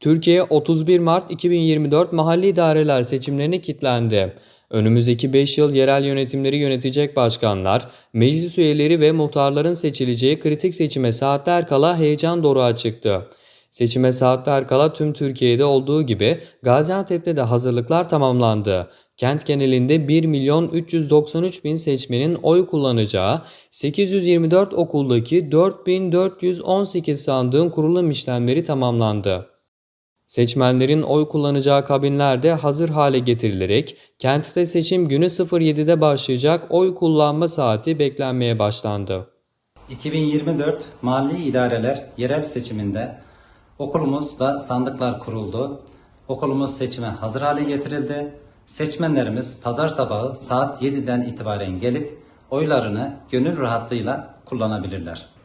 Türkiye 31 Mart 2024 mahalli idareler seçimlerine kilitlendi. Önümüzdeki 5 yıl yerel yönetimleri yönetecek başkanlar, meclis üyeleri ve muhtarların seçileceği kritik seçime saatler kala heyecan doruğa çıktı. Seçime saatler kala tüm Türkiye'de olduğu gibi Gaziantep'te de hazırlıklar tamamlandı. Kent genelinde 1 milyon 393 bin seçmenin oy kullanacağı 824 okuldaki 4418 sandığın kurulum işlemleri tamamlandı. Seçmenlerin oy kullanacağı kabinler de hazır hale getirilerek kentte seçim günü 07'de başlayacak oy kullanma saati beklenmeye başlandı. 2024 Mahalli İdareler Yerel Seçiminde okulumuzda sandıklar kuruldu. Okulumuz seçime hazır hale getirildi. Seçmenlerimiz pazar sabahı saat 7'den itibaren gelip oylarını gönül rahatlığıyla kullanabilirler.